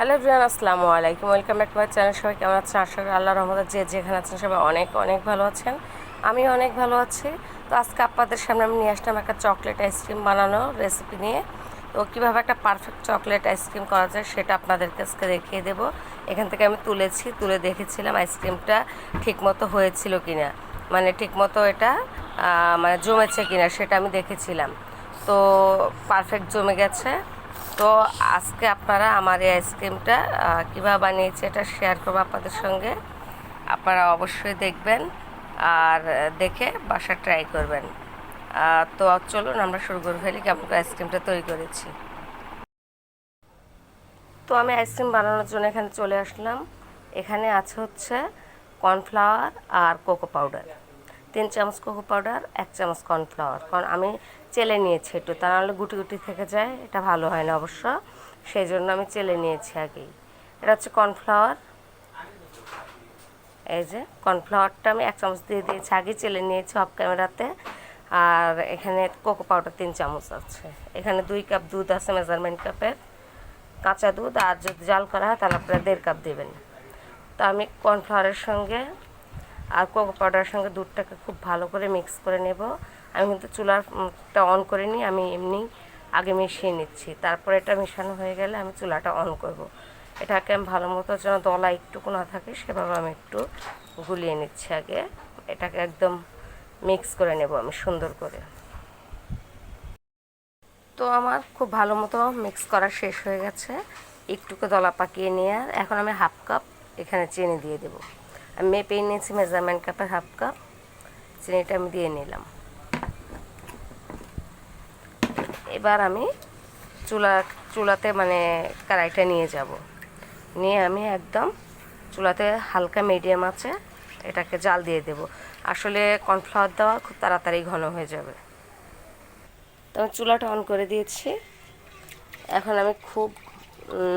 Hello Brian আসসালামু আলাইকুম। Welcome back to my channel সবাই কেমন আছেন? আশা করি আল্লাহ রহমতে যে যেখানে আছেন সবাই অনেক অনেক ভালো আছেন। আমি অনেক ভালো আছি। তো আজকে আপনাদের সামনে আমি নিয়ে আসলাম একটা চকলেট আইসক্রিম বানানো রেসিপি নিয়ে। তো কীভাবে একটা পারফেক্ট চকলেট আইসক্রিম করা যায় সেটা আপনাদেরকে আজকে দেখিয়ে দেবো। এখান থেকে আমি তুলেছি, তুলে দেখেছিলাম আইসক্রিমটা ঠিকমতো হয়েছিল কি না মানে ঠিকমতো এটা মানে জমেছে কিনা সেটা আমি দেখেছিলাম। তো পারফেক্ট জমে গেছে। তো আজকে আপনারা আমার এই আইসক্রিমটা কীভাবে বানিয়েছি এটা শেয়ার করব আপনাদের সঙ্গে। আপনারা অবশ্যই দেখবেন আর দেখে বাসা ট্রাই করবেন। তো চলুন আমরা শুরু করে ফেলি, কেমন করে আইসক্রিমটা তৈরি করেছি। তো আমি আইসক্রিম বানানোর জন্য এখানে চলে আসলাম। এখানে আছে হচ্ছে কর্নফ্লাওয়ার আর কোকো পাউডার তিন চামচ কোকো পাউডার এক চামচ কর্নফ্লাওয়ার কারণ আমি চেলে নিয়েছি একটু তা নাহলে গুটি গুটি থেকে যায়, এটা ভালো হয় না অবশ্য। সেই জন্য আমি চেলে নিয়েছি আগেই। এটা হচ্ছে কর্নফ্লাওয়ার এই যে কর্নফ্লাওয়ারটা আমি এক চামচ দিয়ে দিয়েছি আগে চেলে নিয়েছি অফ ক্যামেরাতে আর এখানে কোকো পাউডার তিন চামচ আছে। এখানে দুই কাপ দুধ আছে মেজারমেন্ট কাপের কাঁচা দুধ, আর যদি জাল করা হয় তাহলে আপনারা দেড় কাপ দেবেন। তো আমি কর্নফ্লাওয়ারের সঙ্গে আর কোকো পাউডারের সঙ্গে দুধটাকে খুব ভালো করে মিক্স করে নেব। আমি কিন্তু চুলাটা অন করে নিই, আমি এমনি আগে মিশিয়ে নিচ্ছি। তারপরে এটা মেশানো হয়ে গেলে আমি চুলাটা অন করব। এটাকে আমি ভালো মতো যেন দলা একটুকু না থাকে, সেভাবে আমি একটু গুলিয়ে নিচ্ছি আগে। এটাকে একদম মিক্স করে নেব আমি সুন্দর করে। তো আমার খুব ভালো মতো মিক্স করা শেষ হয়ে গেছে। একটুকে দলা পাকিয়ে নিয়ে এখন আমি হাফ কাপ এখানে চিনি দিয়ে দেবো। আমি মেপে নিয়েছি মেজারমেন্ট কাপের হাফ কাপ চিনিটা আমি দিয়ে নিলাম। এবার আমি চুলা, চুলাতে মানে কড়াইটা নিয়ে যাব। নিয়ে আমি একদম চুলাতে হালকা মিডিয়াম আছে, এটাকে জাল দিয়ে দেব। আসলে কর্নফ্লাওয়ার দেওয়া খুব তাড়াতাড়ি ঘন হয়ে যাবে। তো আমি চুলাটা অন করে দিয়েছি। এখন আমি খুব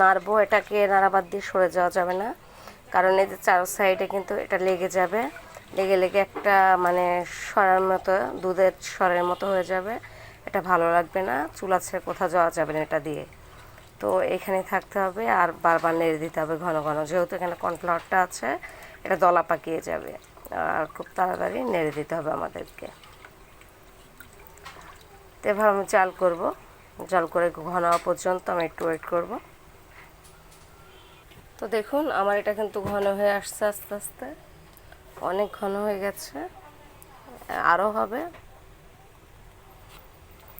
নাড়বো, এটাকে নাড়াবাদ দিয়ে সরে যাওয়া যাবে না। কারণ এই যে চার সাইডে কিন্তু এটা লেগে যাবে। লেগে লেগে একটা মানে সরার মতো, দুধের সরের মতো হয়ে যাবে। এটা ভালো লাগবে না, চুলা ছেড়ে কোথাও যাওয়া যাবে না এটা দিয়ে। তো এখানে থাকতে হবে আর বারবার নেড়ে দিতে হবে ঘন ঘন। যেহেতু এখানে কর্নফ্লাওয়ারটা আছে, এটা দলা পাকিয়ে যাবে। আর খুব তাড়াতাড়ি নেড়ে দিতে হবে আমাদেরকে। তো এভাবে আমি জাল করব। জাল করে ঘন পর্যন্ত আমি একটু ওয়েট করব। তো দেখুন, আমার এটা কিন্তু ঘন হয়ে আসছে আস্তে আস্তে। অনেক ঘন হয়ে গেছে। আরও হবে।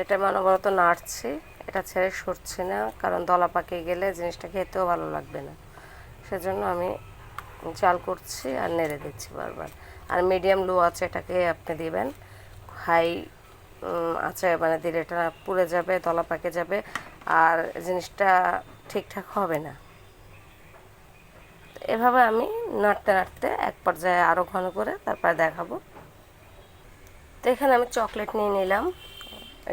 এটা আমি অনবরত নাড়ছি। এটা ছেড়ে সরছে না, কারণ দলা পাকিয়ে গেলে জিনিসটা খেতেও ভালো লাগবে না। সেজন্য আমি জাল করছি আর নেড়ে দিচ্ছি বারবার। আর মিডিয়াম লো আছে এটাকে আপনি দিবেন। হাই আছে মানে দিলে এটা পুড়ে যাবে, দলা পাকে যাবে। আর জিনিসটা ঠিকঠাক হবে না। এভাবে আমি নাড়তে নাড়তে এক পর্যায়ে আরও ঘন করে তারপরে দেখাবো। তো এখানে আমি চকলেট নিয়ে নিলাম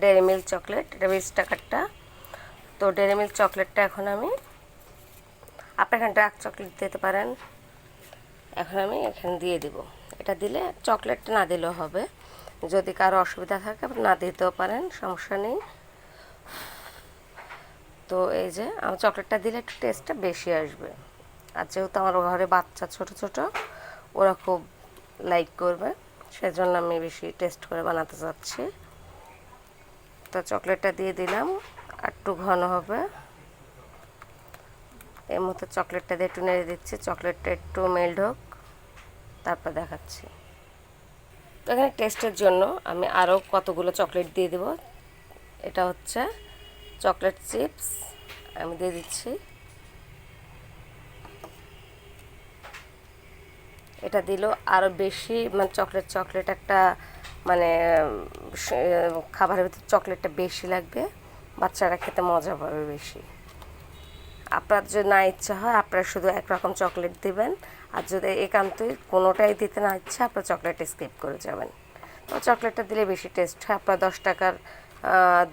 ডেয়ারি মিল্ক চকলেট, এটা বিশ টাকারটা। তো ডেয়ারি মিল্ক চকলেটটা এখন আমি, আপনি এখানে ডার্ক চকলেট দিতে পারেন। এখন আমি এখানে দিয়ে দিব। এটা দিলে চকলেটটা না দিলেও হবে। যদি কারও অসুবিধা থাকে, আপনি না দিতেও পারেন, সমস্যা নেই। তো এই যে, আমার চকলেটটা দিলে একটু টেস্টটা বেশি আসবে। আর যেহেতু আমার ঘরে বাচ্চা ছোট ছোট, ওরা খুব লাইক করবে। সেজন্য আমি বেশি টেস্ট করে বানাতে চাচ্ছি। তো চকলেটটা দিয়ে দিলাম আর একটু ঘন হবে। এর মতো চকলেটটা দিয়ে একটু নেড়ে দিচ্ছি চকলেটটা একটু মেল্ট হোক, তারপর দেখাচ্ছি। তো এখানে টেস্টের জন্য আমি আরও কতগুলো চকলেট দিয়ে দেব। এটা হচ্ছে চকলেট চিপস আমি দিয়ে দিচ্ছি। এটা দিল। আরও বেশি মানে চকলেট চকলেট একটা মানে খাবারের ভিতরে চকলেটটা বেশি লাগবে। বাচ্চারা খেতে মজা পাবে বেশি। আপনার যদি না ইচ্ছা হয়, আপনারা শুধু একরকম চকলেট দিবেন। আর যদি একান্তই কোনোটাই দিতে না ইচ্ছা, আপনার চকলেট স্কিপ করে যাবেন। তো চকলেটটা দিলে বেশি টেস্ট হয়। আপনার দশ টাকার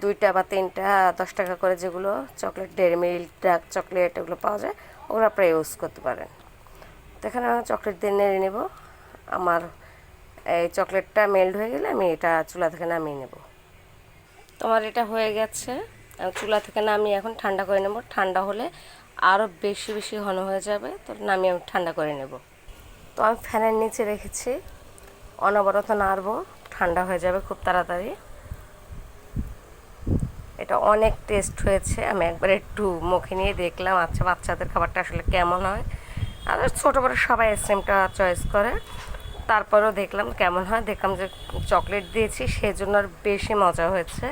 দুইটা বা তিনটা, দশ টাকা করে যেগুলো chocolate Dairy Milk, dark chocolate এগুলো পাওয়া যায়, ওগুলো আপনারা ইউজ করতে পারেন। তো এখানে আমি চকলেট দিয়ে নেড়ে নেব। আমার এই চকলেটটা মেল্ট হয়ে গেলে আমি এটা চুলা থেকে নামিয়ে নেব। তোমার এটা হয়ে গেছে। চুলা থেকে নামিয়ে এখন ঠান্ডা করে নেব। ঠান্ডা হলে আরও বেশি বেশি ঘন হয়ে যাবে। তো নামিয়ে আমি ঠান্ডা করে নেব। তো আমি ফ্যানের নিচে রেখেছি। অনবরত নাড়বো। ঠান্ডা হয়ে যাবে খুব তাড়াতাড়ি। এটা অনেক টেস্ট হয়েছে। আমি একবার একটু মুখে নিয়ে দেখলাম। আচ্ছা বাচ্চাদের খাবারটা আসলে কেমন হয়। আর ছোটো বড়ো সবাই আইসক্রিমটা চয়েস করে। তারপরেও দেখলাম কেমন হয়, দেখলাম যে চকলেট দিয়েছি, সেজন্য আর বেশি মজা হয়েছে।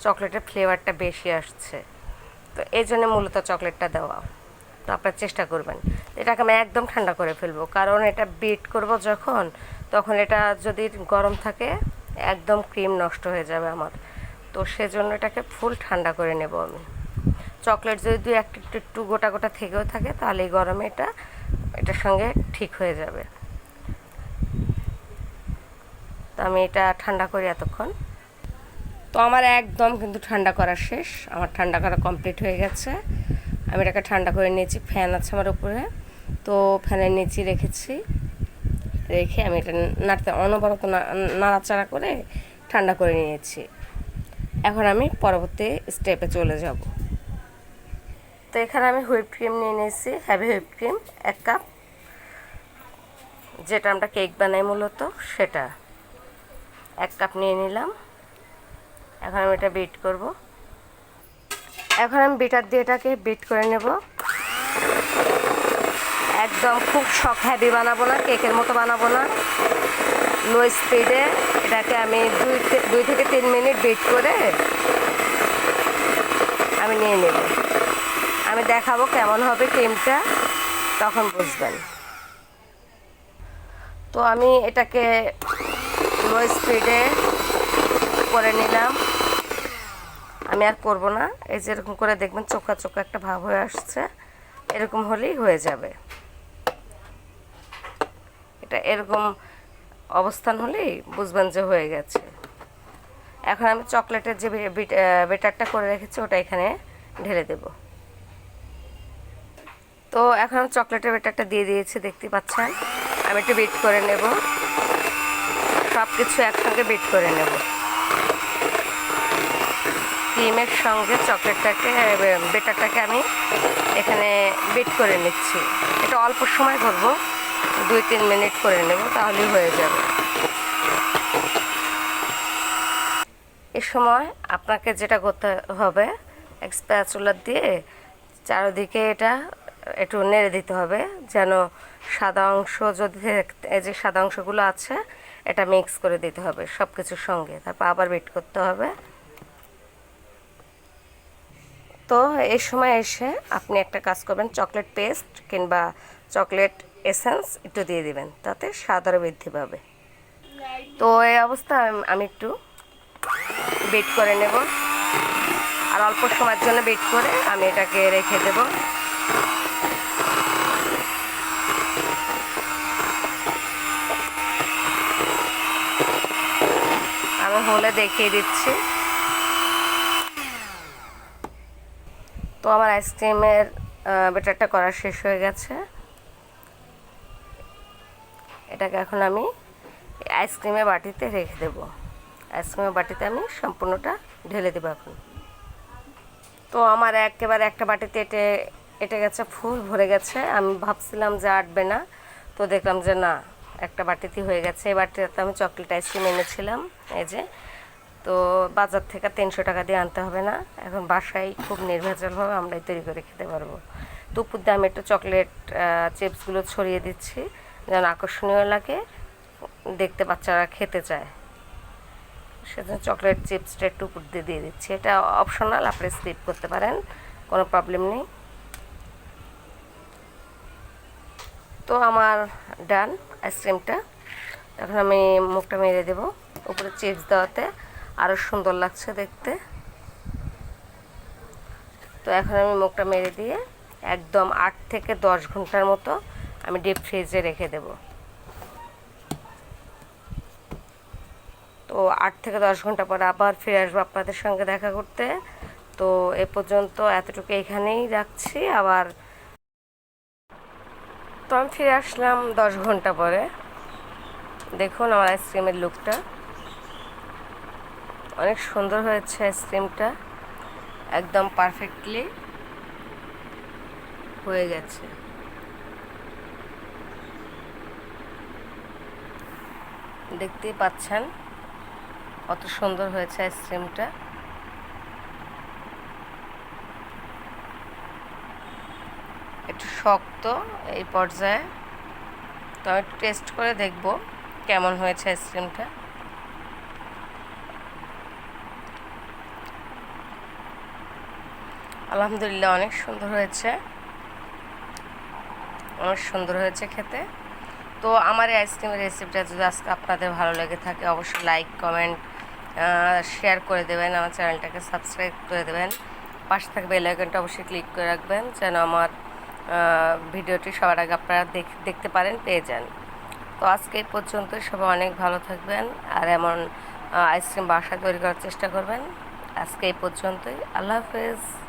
চকলেটের ফ্লেভারটা বেশি আসছে। তো এই জন্য মূলত চকলেটটা দেওয়া। তো আপনারা চেষ্টা করবেন। এটাকে আমি একদম ঠান্ডা করে ফেলব। কারণ এটা বিট করব যখন, তখন এটা যদি গরম থাকে, একদম ক্রিম নষ্ট হয়ে যাবে আমার। তো সেজন্য এটাকে ফুল ঠান্ডা করে নেব আমি। চকলেট যদি দু একটু একটু গোটা গোটা থেকেও থাকে, তাহলে এই গরমে এটা এটার সঙ্গে ঠিক হয়ে যাবে। তো আমি এটা ঠান্ডা করি এতক্ষণ। তো আমার একদম কিন্তু ঠান্ডা করা শেষ। আমার ঠান্ডা করা কমপ্লিট হয়ে গেছে। আমি এটাকে ঠান্ডা করে নিয়েছি। ফ্যান আছে আমার উপরে। তো ফ্যানের নিচে রেখেছি। রেখে আমি এটা নাড়তে অনবরত নাড়াচাড়া করে ঠান্ডা করে নিয়েছি। এখন আমি পরবর্তী স্টেপে চলে যাব। তো এখানে আমি হুইপ ক্রিম নিয়ে নিয়েছি হ্যাভি হুইপ ক্রিম, এক কাপ। যেটা আমরা কেক বানাই মূলত, সেটা এক কাপ নিয়ে নিলাম। এখন আমি এটা বিট করব। এখন আমি বিটার দিয়ে এটাকে বিট করে নেব। একদম খুব শখ হ্যাভি বানাবো না, কেকের মতো বানাবো না। লো স্পিডে এটাকে আমি দুই দুই থেকে তিন মিনিট বিট করে আমি নিয়ে নেব। আমি দেখাবো কেমন হবে ক্রিমটা তখন বুঝবেন। তো আমি এটাকে লো স্পিডে করে নিলাম। আমি আর করব না। এই যে এরকম করে দেখবেন চোখা চোখা একটা ভাব হয়ে আসছে। এরকম হলেই হয়ে যাবে। এটা এরকম অবস্থান হলেই বুঝবেন যে হয়ে গেছে। এখন আমি চকলেটের যে বেটারটা করে রেখেছি, ওটা এখানে ঢেলে দেব। তো এখন আমি চকলেটের বেটারটা দিয়ে দিয়েছি, দেখতে পাচ্ছেন? আমি একটু বিট করে নেব। সব কিছু একসঙ্গে বিট করে নেব। ক্রিমের সঙ্গে চকলেটটাকে বেটারটাকে আমি এখানে বিট করে নিচ্ছি। এটা অল্প সময় করব দুই তিন মিনিট করে নেব, তাহলেই হয়ে যাবে। এ সময় আপনাকে যেটা করতে হবে, এক স্প্যাচুলার দিয়ে চারিদিকে এটা একটু নেড়ে দিতে হবে, যেন সাদা অংশ যদি এই যে সাদা অংশগুলো আছে, এটা মিক্স করে দিতে হবে সব কিছুর সঙ্গে। তারপর আবার বিট করতে হবে। তো এই সময় এসে আপনি একটা কাজ করবেন চকলেট পেস্ট কিংবা চকলেট এসেন্স একটু দিয়ে দিবেন, তাতে স্বাদ আরও বৃদ্ধি পাবে। তো এই অবস্থা আমি- একটু বিট করে নেব। আর অল্প সময়ের জন্য বিট করে আমি এটাকে রেখে দেব। আমি দেখিয়ে দিচ্ছি। তো আমার আইসক্রিমের বেটারটা করা শেষ হয়ে গেছে। এটাকে এখন আমি আইসক্রিমের বাটিতে রেখে দেবো। আইসক্রিমের বাটিতে আমি সম্পূর্ণটা ঢেলে দেবো এখন। তো আমার একেবারে একটা বাটিতে এটে এটে গেছে, ফুল ভরে গেছে। আমি ভাবছিলাম যে আটবে না। তো দেখলাম যে না, একটা বাটিতে হয়ে গেছে। এই বাটিতে আমি চকলেট আইসক্রিম এনেছিলাম। এই যে তো বাজার থেকে তিনশো টাকা দিয়ে আনতে হবে না। এখন বাসায় খুব নির্ভেজালভাবে আমরাই তৈরি করে খেতে পারব। তো উপর দিয়ে আমি একটু চকলেট চিপসগুলো ছড়িয়ে দিচ্ছি, যেন আকর্ষণীয় লাগে, দেখতে বাচ্চারা খেতে চায়। সেজন্য চকলেট, চিপসটা একটু উপর দিয়ে দিয়ে দিচ্ছি। এটা অপশনাল আপনি স্কিপ করতে পারেন, কোনো প্রবলেম নেই। তো আমার ডান আইসক্রিমটা এখন আমি মুখটা মেরে দেবো, উপরে চিপস দেওয়াতে। আরও সুন্দর লাগছে দেখতে। তো এখন আমি মুখটা মেরে দিয়ে একদম আট থেকে দশ ঘণ্টার মতো আমি ডিপ ফ্রিজে রেখে দেবো। তো আট থেকে দশ ঘণ্টা পরে আবার ফিরে আসব আপনাদের সঙ্গে দেখা করতে। তো এ পর্যন্ত এতটুকু এখানেই রাখছি, আবার তো আমি ফিরে আসলাম দশ ঘণ্টা পরে। দেখুন আমার আইসক্রিমের লুকটা অনেক সুন্দর হয়েছে আইসক্রিমটা একদম পারফেক্টলি হয়ে গেছে। দেখতেই পাচ্ছেন কত সুন্দর হয়েছে আইসক্রিমটা একটু শক্ত এই পর্যায়ে। তো আমি টেস্ট করে দেখব কেমন হয়েছে আইসক্রিমটা আলহামদুলিল্লাহ অনেক সুন্দর হয়েছে। অনেক সুন্দর হয়েছে খেতে। তো আমার এই আইসক্রিমের রেসিপিটা যদি আজকে আপনাদের ভালো লেগে থাকে, অবশ্যই লাইক কমেন্ট শেয়ার করে দেবেন। আমার চ্যানেলটাকে সাবস্ক্রাইব করে দেবেন। পাশে থাকবে বেল আইকনটা অবশ্যই ক্লিক করে রাখবেন, যেন আমার ভিডিওটি সবার আগে আপনারা দেখ- দেখতে পারেন, পেয়ে যান। তো আজকে এই পর্যন্ত সবাই অনেক ভালো থাকবেন আর এমন আইসক্রিম বাসা তৈরি করার চেষ্টা করবেন। আজকে এই পর্যন্তই। আল্লাহ হাফেজ।